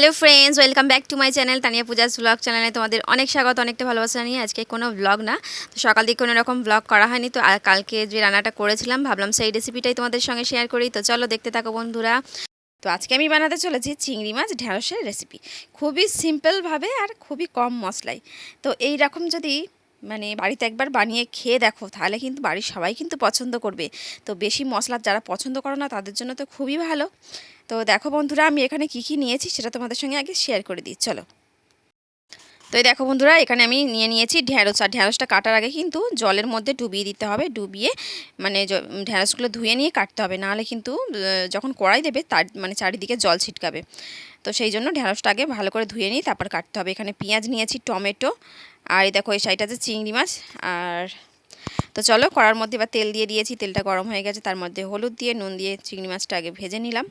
Hello friends, welcome back to my channel Tania Puja's vlog চ্যানেলে তোমাদের অনেক স্বাগত, অনেকটা ভালোবাসা নিয়ে। আজকে কোনো ব্লগ না, তো সকাল দিকে কোনো রকম ব্লগ করা হয়নি, তো কালকে যে রান্নাটা করেছিলাম, ভাবলাম সেই রেসিপিটাই তোমাদের সঙ্গে শেয়ার করি। তো চলো দেখতে থাকো বন্ধুরা। তো আজকে আমি বানাতে চলেছি চিংড়ি মাছ ঢ্যাঁড়সের রেসিপি খুবই সিম্পলভাবে আর খুবই কম মশলায়। তো এই রকম যদি মানে বাড়িতে একবার বানিয়ে খেয়ে দেখো, তাহলে কিন্তু বাড়ির সবাই কিন্তু পছন্দ করবে। তো বেশি মশলা যারা পছন্দ করো না, তাদের জন্য তো খুবই ভালো। তো দেখো বন্ধুরা, আমি এখানে কি কি নিয়েছি সেটা তোমাদের সঙ্গে আগে শেয়ার করে দিই, চলো। তো এই দেখো বন্ধুরা, এখানে আমি নিয়ে নিয়েছি ঢ্যাঁড়স আর ঢ্যাঁড়সটা কাটার আগে কিন্তু জলের মধ্যে ডুবিয়ে দিতে হবে, ডুবিয়ে মানে ঢ্যাঁড়সগুলো ধুয়ে নিয়ে কাটতে হবে। নাহলে কিন্তু যখন কড়াই দেবে, তার মানে চারিদিকে জল ছিটকাবে। তো সেই জন্য ঢ্যাঁড়সটা আগে ভালো করে ধুয়ে নিই, তারপর কাটতে হবে। এখানে পেঁয়াজ নিয়েছি, টমেটো, আর এই দেখো এই সাইডটা যে চিংড়ি মাছ। আর তো চলো কড়ার মধ্যে এবার তেল দিয়ে দিয়েছি, তেলটা গরম হয়ে গেছে, তার মধ্যে হলুদ দিয়ে নুন দিয়ে চিংড়ি মাছটা আগে ভেজে নিলাম।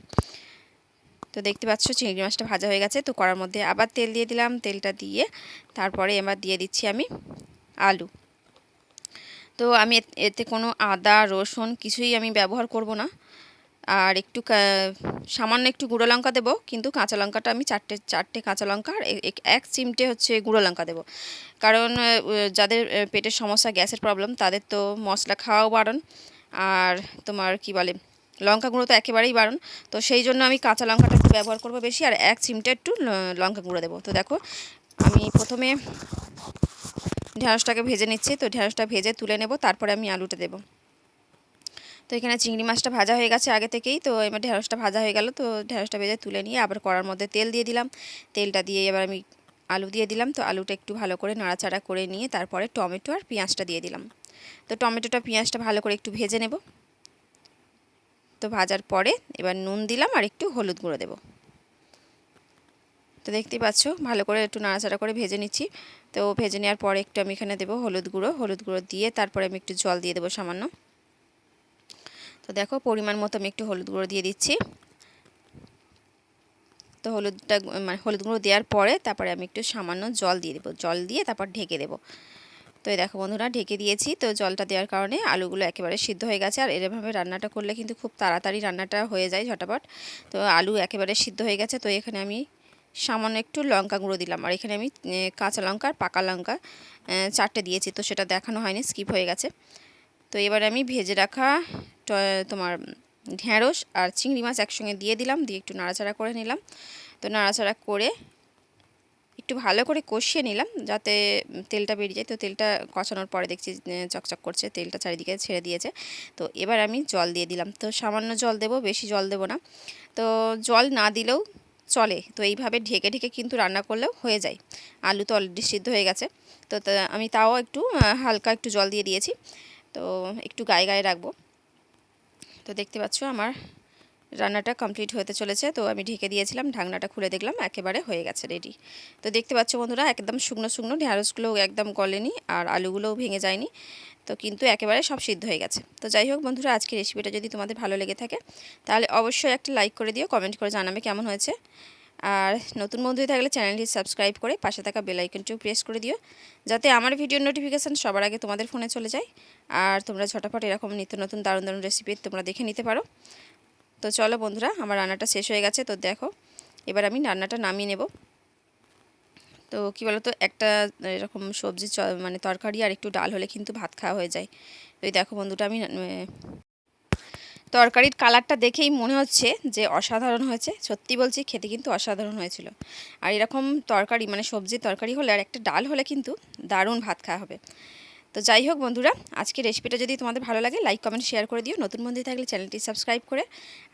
তো দেখতে পাচ্ছ চিংড়ি মাছটা ভাজা হয়ে গেছে, তো কড়ার মধ্যে আবার তেল দিয়ে দিলাম, তেলটা দিয়ে তারপরে এবার দিয়ে দিচ্ছি আমি আলু। তো আমি এতে কোনো আদা, রসুন কিছুই আমি ব্যবহার করব না। আর একটু সামান্য একটু গুঁড়ো লঙ্কা দেবো, কিন্তু কাঁচা লঙ্কাটা আমি চারটে চারটে কাঁচা লঙ্কা আর এক- চিমটে হচ্ছে গুঁড়ো লঙ্কা দেবো। কারণ যাদের পেটের সমস্যা, গ্যাসের প্রবলেম, তাদের তো মশলা খাওয়াও বারণ। আর তোমার কি বলে, লঙ্কা গুঁড়ো তো একেবারেই বারণ। তো সেই জন্য আমি কাঁচা লঙ্কাটা একটু ব্যবহার করব বেশি, আর এক চিমটে একটু লঙ্কা গুঁড়ো দেবো। তো দেখো, আমি প্রথমে ঢ্যাঁড়সটাকে ভেজে নিচ্ছি। তো ঢ্যাঁড়সটা ভেজে তুলে নেব, তারপরে আমি আলুটা দেবো। তো এখানে চিংড়ি মাছটা ভাজা হয়ে গেছে আগে থেকেই। তো এবার ঢেঁড়সটা ভাজা হয়ে গেল। তো ঢেঁড়সটা ভেজে তুলে নিয়ে আবার কড়ার মধ্যে তেল দিয়ে দিলাম। তেলটা দিয়ে এবার আমি আলু দিয়ে দিলাম। তো আলুটা একটু ভালো করে নাড়াচাড়া করে নিয়ে তারপরে টমেটো আর পেঁয়াজটা দিয়ে দিলাম। তো টমেটোটা, পেঁয়াজটা ভালো করে একটু ভেজে নেব। তো ভাজার পরে এবার নুন দিলাম আর একটু হলুদ গুঁড়ো দেবো। তো দেখতেই পাচ্ছ, ভালো করে একটু নাড়াচাড়া করে ভেজে নিচ্ছি। তো ভেজে নেওয়ার পরে একটু আমি এখানে দেবো হলুদ গুঁড়ো। হলুদ গুঁড়ো দিয়ে তারপরে আমি একটু জল দিয়ে দেবো সামান্য। তো দেখো, পরিমাণ মতো আমি একটু হলুদ গুঁড়ো দিয়ে দিচ্ছি। তো হলুদটা মানে হলুদ গুঁড়ো দেওয়ার পরে তারপরে আমি একটু সামান্য জল দিয়ে দেবো। জল দিয়ে তারপর ঢেকে দেবো। তো দেখো বন্ধুরা, ঢেকে দিয়েছি। তো জলটা দেওয়ার কারণে আলুগুলো একেবারে সিদ্ধ হয়ে গেছে। আর এরভাবে রান্নাটা করলে কিন্তু খুব তাড়াতাড়ি রান্নাটা হয়ে যায় ঝটাপট। তো আলু একেবারে সিদ্ধ হয়ে গেছে। তো এখানে আমি সামান্য একটু লঙ্কা গুঁড়ো দিলাম। আর এখানে আমি কাঁচা লঙ্কা আর পাকা লঙ্কা চারটে দিয়েছি। তো সেটা দেখানো হয়নি, স্কিপ হয়ে গেছে। তো এবার আমি ভেজে রাখা তোমার ঢ্যাঁড়স আর চিংড়ি মাছ একসঙ্গে দিয়ে দিলাম, দিয়ে একটু নাড়াচাড়া করে নিলাম। তো নাড়াচাড়া করে একটু ভালো করে কষিয়ে নিলাম, যাতে তেলটা বেরিয়ে যায়। তো তেলটা কষানোর পরে দেখছি চকচক করছে, তেলটা চারিদিকে ছেড়ে দিয়েছে। তো এবার আমি জল দিয়ে দিলাম। তো সামান্য জল দেবো, বেশি জল দেবো না। তো জল না দিলেও চলে। তো এইভাবে ঢেকে ঢেকে কিন্তু রান্না করলেও হয়ে যায়। আলু তো অলরেডি সিদ্ধ হয়ে গেছে। তো তা- আমি তাও একটু হালকা একটু জল দিয়ে দিয়েছি। তো একটু গায়ে গায়ে রাখব। তো দেখতে পাচ্ছ আমার রান্নাটা কমপ্লিট হতে চলেছে। তো আমি ঢেকে দিয়েছিলাম, ঢাকনাটা খুলে দেখলাম, একেবারে হয়ে গেছে রেডি তো দেখতে পাচ্ছ বন্ধুরা, একদম শুকনো শুকনো ঢেঁড়সগুলোও একদম গলেনি আর আলুগুলোও ভেঙে যায়নি। তো কিন্তু একেবারে সব সিদ্ধ হয়ে গেছে। তো যাই হোক বন্ধুরা আজকে রেসিপিটা যদি তোমাদের ভালো লেগে থাকে, তাহলে অবশ্যই একটা লাইক করে দিও কমেন্ট করে জানাবে কেমন হয়েছে। আর নতুন বন্ধু থাকলে চ্যানেলটি সাবস্ক্রাইব করে পাশে থাকা বেল আইকনটিও প্রেস করে দিও, যাতে আমার ভিডিওর নোটিফিকেশান সবার আগে তোমাদের ফোনে চলে যায়। আর তোমরা ঝটাপট এরকম নিত্য নতুন দারুণ দারুণ রেসিপি তোমরা দেখে নিতে পারো। তো চলো বন্ধুরা, আমার রান্নাটা শেষ হয়ে গেছে। তো দেখো, এবার আমি রান্নাটা নামিয়ে নেব। তো কী বলো তো একটা এরকম সবজি মানে তরকারি আর একটু ডাল হলে কিন্তু ভাত খাওয়া হয়ে যায়। তো দেখো বন্ধুটা, আমি তরকারির কালারটা দেখেই মনে হচ্ছে যে অসাধারণ হয়েছে। সত্যি বলছি, খেতে কিন্তু অসাধারণ হয়েছিল। আর এরকম তরকারি মানে সবজি তরকারি হলে আর একটা ডাল হলে কিন্তু দারুণ ভাত খাওয়া হবে। তো যাই হোক বন্ধুরা আজকে রেসিপিটা যদি তোমাদের ভালো লাগে লাইক কমেন্ট শেয়ার করে দিও। নতুন বন্ধু থাকলে চ্যানেলটি সাবস্ক্রাইব করে।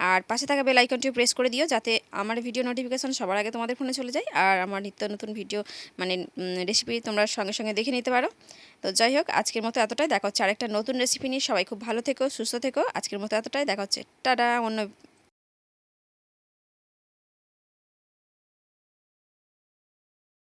আর পাশে থাকা বেল আইকনটিও প্রেস করে দিও, যাতে আমার ভিডিও নোটিফিকেশন সবার আগে তোমাদের ফোনে চলে যায়, আর আমার নিত্য নতুন ভিডিও মানে রেসিপি তোমরা সঙ্গে সঙ্গে দেখে নিতে পারো। তো যাই হোক, আজকের মতো এতটাই। দেখা হচ্ছে আরেকটা নতুন রেসিপি নিয়ে। সবাই খুব ভালো থেকো, সুস্থ থেকো। আজকের মতো এতটাই। দেখা হচ্ছে। টাটা, অন্য